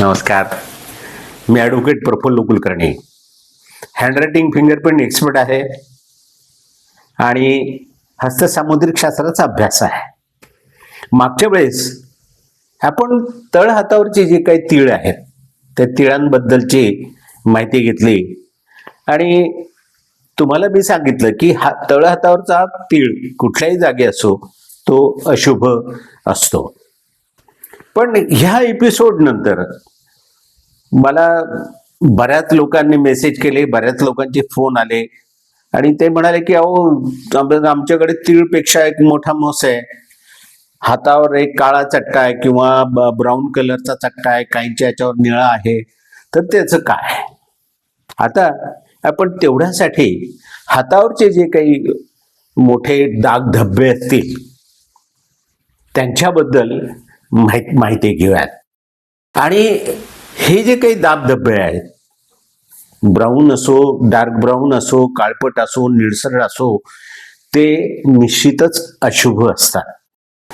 नमस्कार. मी advocate Praful Kulkarni. Handwriting fingerprint expert आहे. आणि हस्तसामुद्रिक शास्त्राचा अभ्यास आहे. मागच्या वेळेस आपण तळ हातावरचे जे काही तीळ आहेत त्या तिळांबद्दलची माहिती घेतली. आणि तुम्हाला मी सांगितलं की हा तळ हातावरचा तीळ कुठल्याही जागी असो तो अशुभ असतो. पण ह्या एपिसोड नंतर मला बऱ्याच लोकांनी मेसेज केले बऱ्याच लोकांचे फोन आले. आणि ते म्हणाले की अहो आमच्याकडे तीळपेक्षा एक मोठा मोस आहे. हातावर एक काळा चट्टा आहे किंवा ब्राऊन कलरचा चट्टा आहे काहींच्या याच्यावर निळा आहे. तर त्याचं काय? आता आपण तेवढ्यासाठी हातावरचे जे काही मोठे डाग धब्बे असतील त्यांच्याबद्दल माहीत माहिती घेऊयात. आणि हे जे काही दाबधब्बे आहेत ब्राऊन असो डार्क ब्राऊन असो काळपट असो निळसर असो ते निश्चितच अशुभ असतात.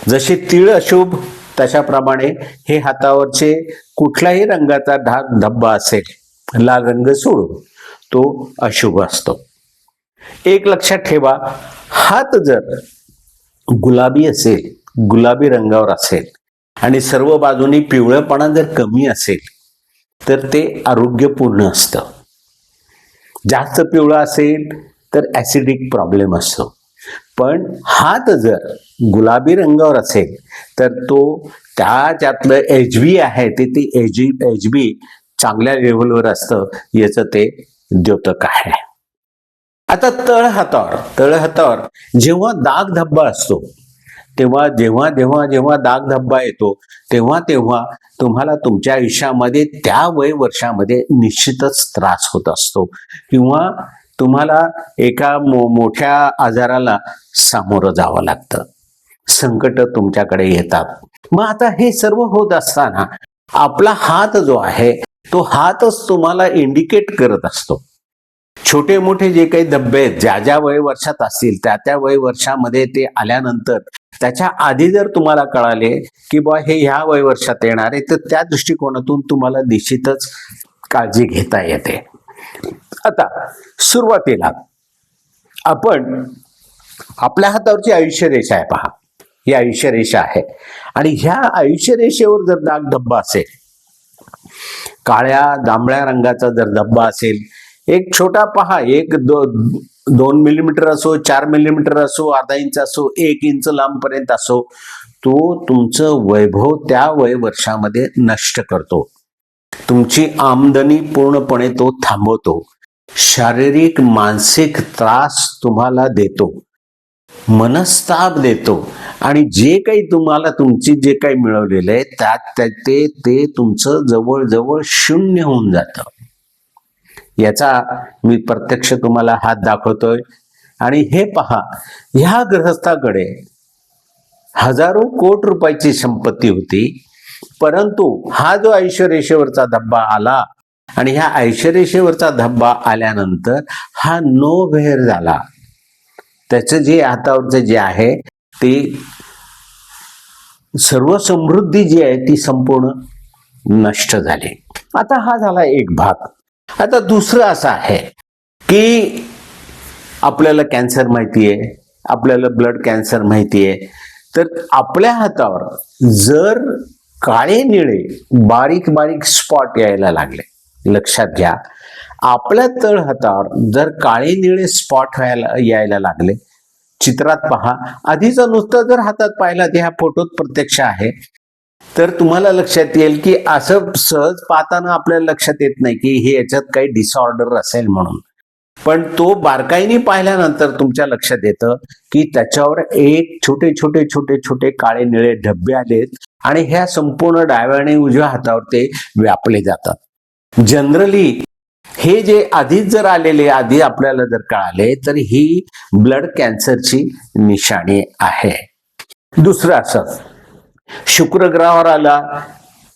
जसे तीळ अशुभ तशाप्रमाणे हे हातावरचे कुठलाही रंगाचा ढाक धब्बा असेल लाल रंग सोडून तो अशुभ असतो. एक लक्षात ठेवा हात जर गुलाबी असेल गुलाबी रंगावर असेल आणि सर्व बाजूनी पिवळंपणा जर कमी असेल तर ते आरोग्यपूर्ण असतं. जास्त पिवळा असेल तर ॲसिडिक प्रॉब्लेम असतो. पण हात जर गुलाबी रंगावर असेल तर तो त्याच्यातलं एच बी आहे ते ती एच एच बी चांगल्या लेवलवर असतं याचं ते द्योतक आहे. आता तळ हातावर तळ हातावर जेव्हा दाग धब्बा असतो तेव्हा जेव्हा जेव्हा जेव्हा दाग धब्बा येतो तेव्हा तेव्हा तुम्हाला तुमच्या आयुष्यामध्ये त्या वय वर्षामध्ये निश्चितच त्रास होत असतो. किंवा तुम्हाला एका मो मोठ्या आजाराला सामोरं जावं लागतं. संकट तुमच्याकडे येतात. मग आता हे सर्व होत असताना आपला हात जो आहे तो हातच तुम्हाला इंडिकेट करत असतो. छोटे मोठे जे काही धब्बे आहेत ज्या ज्या वय वर्षात असतील त्या त्या वय वर्षामध्ये ते आल्यानंतर त्याच्या आधी जर तुम्हाला कळाले की बा हे ह्या वय वर्षात येणार आहे तर त्या दृष्टिकोनातून तुम्हाला निश्चितच काळजी घेता येते. आता सुरुवातीला आपण आपल्या हातावरची आयुष्य रेषा आहे पहा. ही आयुष्य रेषा आहे. आणि ह्या आयुष्य रेषेवर जर डाग धब्बा असेल काळ्या जांभळ्या रंगाचा जर धब्बा असेल एक छोटा पहा एक दो दोन मिलीमीटर असो चार मिलीमीटर असो अर्धा इंच असो एक इंच लांबपर्यंत असो तो तुमचं वैभव त्या वय वर्षामध्ये नष्ट करतो. तुमची आमदनी पूर्णपणे तो थांबवतो. शारीरिक मानसिक त्रास तुम्हाला देतो. मनस्ताप देतो. आणि जे काही तुम्हाला तुमची जे काही मिळवलेलं आहे त्यात ते ते तुमचं जवळजवळ शून्य होऊन जातं. याचा मी प्रत्यक्ष तुम्हाला हात दाखवतोय. आणि हे पहा ह्या ग्रहस्थाकडे हजारो कोट रुपयाची संपत्ती होती परंतु हा जो ऐश्वरेषेवरचा धब्बा आला आणि ह्या ऐश्वरेषेवरचा धब्बा आल्यानंतर हा नो भेर झाला. त्याचं जे हातावरचं जे आहे ते सर्व समृद्धी जी आहे ती संपूर्ण नष्ट झाली. आता हा झाला एक भाग. आता दुसरं असं आहे की आपल्याला कॅन्सर माहिती आहे आपल्याला ब्लड कॅन्सर माहिती आहे तर आपल्या हातावर जर काळे निळे बारीक बारीक स्पॉट यायला लागले लक्षात घ्या. आपल्या तळ हातावर जर काळे निळे स्पॉट व्हायला यायला लागले चित्रात पहा. आधीचा नुसतं जर हातात पाहिला ते ह्या फोटोत प्रत्यक्ष आहे. तर तुम्हाला लक्षात येईल की असं सहज पाहताना आपल्याला लक्षात येत नाही की हे याच्यात काही डिसऑर्डर असेल म्हणून. पण तो बारकाईने पाहिल्यानंतर तुमच्या लक्षात येतं की त्याच्यावर एक छोटे छोटे छोटे छोटे काळे निळे ढब्बे आलेत आणि ह्या संपूर्ण डाव्या आणि उजव्या हातावर ते व्यापले जातात. जनरली हे जे आधीच जर आलेले आधी आपल्याला जर कळाले तर ही ब्लड कॅन्सरची निशाणी आहे. दुसरं असं शुक्र ग्रहावर आला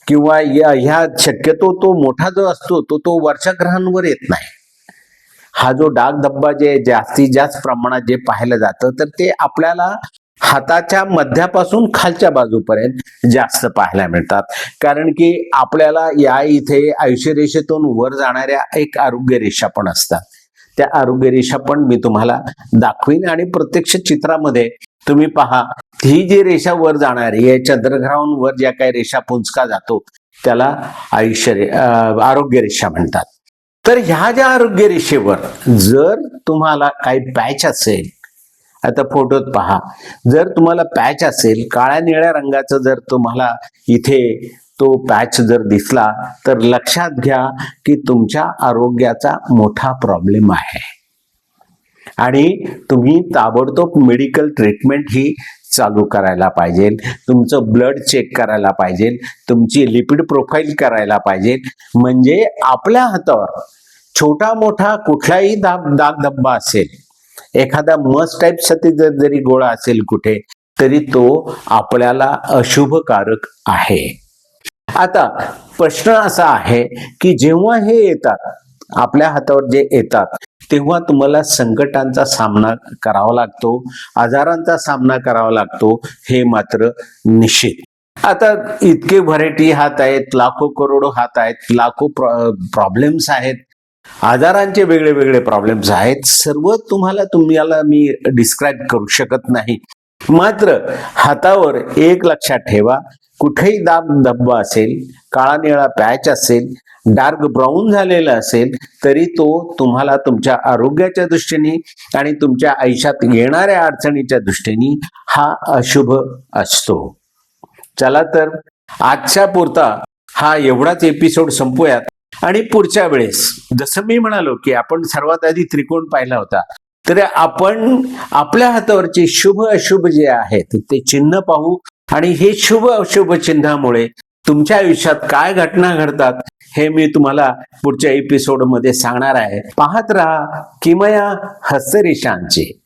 किंवा या ह्या शक्यतो तो मोठा जो असतो तो तो वरच्या ग्रहांवर येत नाही. हा जो डाग धब्बा जे जास्तीत जास्त प्रमाणात जे पाहायला जातं तर ते आपल्याला हाताच्या मध्यापासून खालच्या बाजूपर्यंत जास्त पाहायला मिळतात. कारण की आपल्याला या इथे आयुष्य रेषेतून वर जाणाऱ्या एक आरोग्य रेषा पण असतात. त्या आरोग्य रेषा पण मी तुम्हाला दाखवीन आणि प्रत्यक्ष चित्रामध्ये तुम्ही पहा ही जी रेषा वर जाणारी या चंद्रग्रहावर वर ज्या काही रेषा पुंजका जातो त्याला आयुष्य रे- आरोग्य रेषा म्हणतात. तर ह्या ज्या आरोग्य रेषेवर जर तुम्हाला काही पॅच असेल आता फोटोत पहा जर तुम्हाला पॅच असेल काळ्या निळ्या रंगाचं जर तुम्हाला इथे तो पॅच जर दिसला तर लक्षात घ्या की तुमच्या आरोग्याचा मोठा प्रॉब्लेम आहे. आणि तुम्ही ताबडतोब मेडिकल ट्रीटमेंट ही चालू करायला पाहिजे. तुमचं ब्लड चेक करायला पाहिजे. तुमची लिपिड प्रोफाईल करायला पाहिजे. म्हणजे आपल्या हातावर छोटा मोठा कुठलाही दाब दाग धब्बा असेल एखादा मस टाईपचा ते जर जरी गोळा असेल कुठे तरी तो आपल्याला अशुभकारक आहे. आता प्रश्न असा आहे की जेव्हा हे येतात आपल्या हातावर जे येतात तेव्हा तुम्हाला संकटांचा सामना करावा लागतो आजारांचा सामना करावा लागतो हे मात्र निश्चित. आता इतके व्हरायटी हात आहेत लाखो करोडो हात आहेत लाखो प्रॉब्लेम्स आहेत. आजारांचे वेगळे वेगळे प्रॉब्लेम्स आहेत. सर्व तुम्हाला तुम्हाला मी डिस्क्राईब करू शकत नाही. मात्र हातावर एक लक्षात ठेवा कुठेही दाब धब्बा असेल काळा निळा पॅच असेल डार्क ब्राऊन झालेला असेल तरी तो तुम्हाला तुमच्या आरोग्याच्या दृष्टीने आणि तुमच्या आयुष्यात येणाऱ्या अडचणीच्या दृष्टीने हा अशुभ असतो. चला तर आजच्या पुरता हा एवढाच एपिसोड संपूयात. आणि पुढच्या वेळेस जसं मी म्हणालो की आपण सर्वात आधी त्रिकोण पाहिला होता तर आपण आपल्या हातावरचे शुभ अशुभ जे आहेत ते चिन्ह पाहू आणि हे शुभ अशुभ चिन्हामुळे तुमच्या आयुष्यात काय घटना घडतात हे मी तुम्हाला पुढच्या एपिसोडमध्ये सांगणार आहे. पाहत राहा किमया हस्तरेषांचे